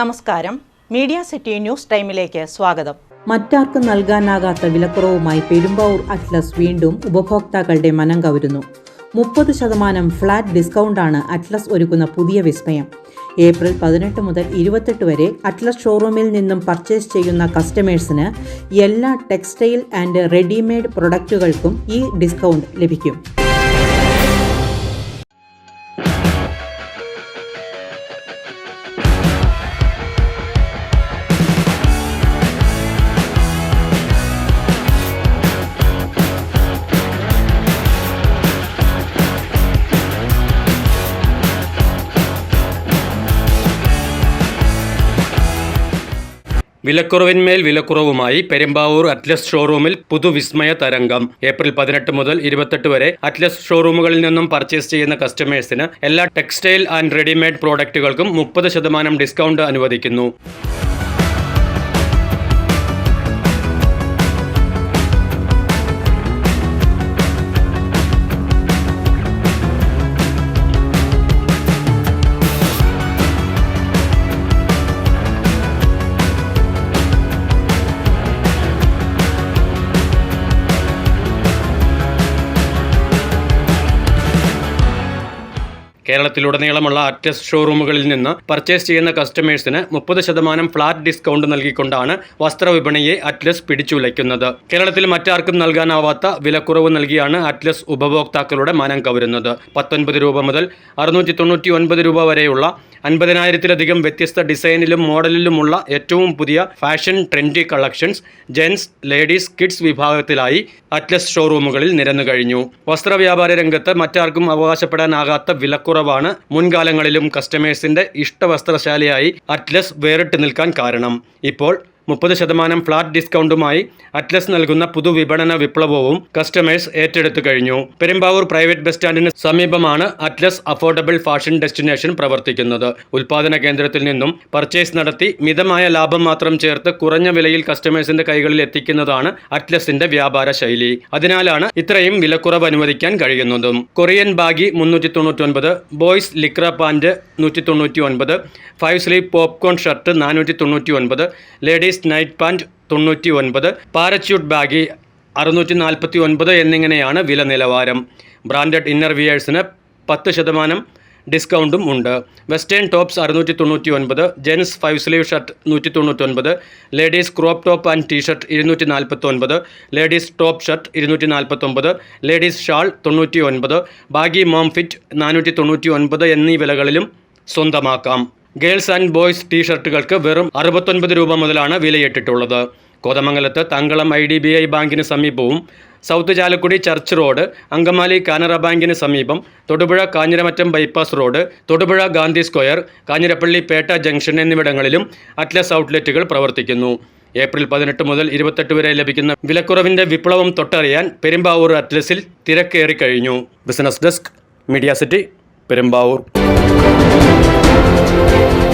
നമസ്കാരം. Media city news ടൈമിലേക്ക് സ്വാഗതം. മറ്റാർക്കും നൽകാനാകാത്ത വിലക്കുറവുമായി പെരുമ്പാവൂർ അറ്റ്ലസ് വീണ്ടും ഉപഭോക്താക്കളുടെ മനം കവരുന്നു. മുപ്പത് ശതമാനം ഫ്ലാറ്റ് ഡിസ്കൗണ്ടാണ് അറ്റ്ലസ് ഒരുക്കുന്ന പുതിയ വിസ്മയം. ഏപ്രിൽ പതിനെട്ട് മുതൽ ഇരുപത്തെട്ട് വരെ അറ്റ്ലസ് ഷോറൂമിൽ നിന്നും പർച്ചേസ് ചെയ്യുന്ന കസ്റ്റമേഴ്സിന് എല്ലാ ടെക്സ്റ്റൈൽ ആൻഡ് റെഡിമെയ്ഡ് പ്രൊഡക്റ്റുകൾക്കും ഈ ഡിസ്കൗണ്ട് ലഭിക്കും. വിലക്കുറവിന്മേൽ വിലക്കുറവുമായി പെരുമ്പാവൂർ അറ്റ്ലസ് ഷോറൂമിൽ പുതുവിസ്മയ തരംഗം. ഏപ്രിൽ പതിനെട്ട് മുതൽ ഇരുപത്തെട്ട് വരെ അറ്റ്ലസ് ഷോറൂമുകളിൽ നിന്നും പർച്ചേസ് ചെയ്യുന്ന കസ്റ്റമേഴ്സിന് എല്ലാ ടെക്സ്റ്റൈൽ ആൻഡ് റെഡിമെയ്ഡ് പ്രോഡക്റ്റുകൾക്കും മുപ്പത് ശതമാനം ഡിസ്കൗണ്ട് അനുവദിക്കുന്നു. കേരളത്തിലുടനീളമുള്ള അറ്റ്ലസ് ഷോറൂമുകളിൽ നിന്ന് പർച്ചേസ് ചെയ്യുന്ന കസ്റ്റമേഴ്സിന് മുപ്പത് ശതമാനം ഫ്ലാറ്റ് ഡിസ്കൗണ്ട് നൽകിക്കൊണ്ടാണ് വസ്ത്രവിപണിയെ അറ്റ്ലസ് പിടിച്ചുലയ്ക്കുന്നത്. കേരളത്തിൽ മറ്റാർക്കും നൽകാനാവാത്ത വിലക്കുറവ് നൽകിയാണ് അറ്റ്ലസ് ഉപഭോക്താക്കളുടെ മനം കവരുന്നത്. പത്തൊൻപത് രൂപ മുതൽ അറുന്നൂറ്റി തൊണ്ണൂറ്റി ഒൻപത് രൂപ വരെയുള്ള അൻപതിനായിരത്തിലധികം വ്യത്യസ്ത ഡിസൈനിലും മോഡലിലുമുള്ള ഏറ്റവും പുതിയ fashion trendy collections gents ladies kids വിഭാഗത്തിലായി Atlas ഷോറൂമുകളിൽ നിരന്നു കഴിഞ്ഞു. വസ്ത്രവ്യാപാര രംഗത്ത് മറ്റാർക്കും അവകാശപ്പെടാനാകാത്ത വിലക്കുറവാണ് മുൻകാലങ്ങളിലും കസ്റ്റമേഴ്സിന്റെ ഇഷ്ടവസ്ത്രശാലയായി അറ്റ്ലസ് വേറിട്ട് നിൽക്കാൻ കാരണം. ഇപ്പോൾ മുപ്പത് ശതമാനം ഫ്ലാറ്റ് ഡിസ്കൗണ്ടുമായി അറ്റ്ലസ് നൽകുന്ന പുതുവിപണന വിപ്ലവവും കസ്റ്റമേഴ്സ് ഏറ്റെടുത്തു കഴിഞ്ഞു. പെരുമ്പാവൂർ പ്രൈവറ്റ് ബസ് സ്റ്റാൻഡിന് സമീപമാണ് അറ്റ്ലസ് അഫോർഡബിൾ ഫാഷൻ ഡെസ്റ്റിനേഷൻ പ്രവർത്തിക്കുന്നത്. ഉൽപാദന കേന്ദ്രത്തിൽ നിന്നും പർച്ചേസ് നടത്തി മിതമായ ലാഭം മാത്രം ചേർത്ത് കുറഞ്ഞ വിലയിൽ കസ്റ്റമേഴ്സിന്റെ കൈകളിൽ എത്തിക്കുന്നതാണ് അറ്റ്ലസിന്റെ വ്യാപാര ശൈലി. അതിനാലാണ് ഇത്രയും വിലക്കുറവ് അനുവദിക്കാൻ കഴിയുന്നതും. കൊറിയൻ ബാഗി മുന്നൂറ്റി തൊണ്ണൂറ്റി ബോയ്സ് ലിക്ര പാന്റ് നൂറ്റി തൊണ്ണൂറ്റി ഒൻപത് ഫൈവ് സ്ലീവ് പോപ്കോൺ ഷർട്ട് നാനൂറ്റി തൊണ്ണൂറ്റി ഒൻപത് ലേഡീസ് നൈറ്റ് പാന്റ് തൊണ്ണൂറ്റി ഒൻപത് പാരച്യൂട്ട് ബാഗി അറുന്നൂറ്റി നാൽപ്പത്തി ഒൻപത് എന്നിങ്ങനെയാണ് വില നിലവാരം. ബ്രാൻഡഡ് ഇന്നർവിയേഴ്സിന് പത്ത് ശതമാനം ഡിസ്കൗണ്ടും ഉണ്ട്. വെസ്റ്റേൺ ടോപ്സ് അറുന്നൂറ്റി തൊണ്ണൂറ്റി ഒൻപത് ജെൻസ് ഫൈവ് സ്ലീവ് ഷർട്ട് നൂറ്റി തൊണ്ണൂറ്റൊൻപത് ladies crop top and T shirt ഇരുന്നൂറ്റി നാൽപ്പത്തൊൻപത് ലേഡീസ് ടോപ്പ് ഷർട്ട് ഇരുന്നൂറ്റി നാൽപ്പത്തൊമ്പത് ലേഡീസ് ഷാൾ തൊണ്ണൂറ്റി ഒൻപത് ബാഗി മോം ഫിറ്റ് നാനൂറ്റി തൊണ്ണൂറ്റി ഒൻപത് എന്നീ വിലകളിലും സ്വന്തമാക്കാം. ഗേൾസ് ആൻഡ് ബോയ്സ് ടീ ഷർട്ടുകൾക്ക് വെറും അറുപത്തൊൻപത് രൂപ മുതലാണ് വിലയിട്ടിട്ടുള്ളത്. കോതമംഗലത്ത് Thankalam I D B I ബാങ്കിന് സമീപവും south Chalakudy church road Angamaly Canara ബാങ്കിന് സമീപം Thodupuzha Kanjiramattom bypass road Thodupuzha Gandhi square Kanjirappally Petta junction എന്നിവിടങ്ങളിലും അറ്റ്ലസ് ഔട്ട്ലെറ്റുകൾ പ്രവർത്തിക്കുന്നു. ഏപ്രിൽ പതിനെട്ട് മുതൽ ഇരുപത്തെട്ട് വരെ ലഭിക്കുന്ന വിലക്കുറവിന്റെ വിപ്ലവം തൊട്ടറിയാൻ പെരുമ്പാവൂർ അറ്റ്ലസിൽ തിരക്കേറി കഴിഞ്ഞു business desk media city Perumbavoor. Música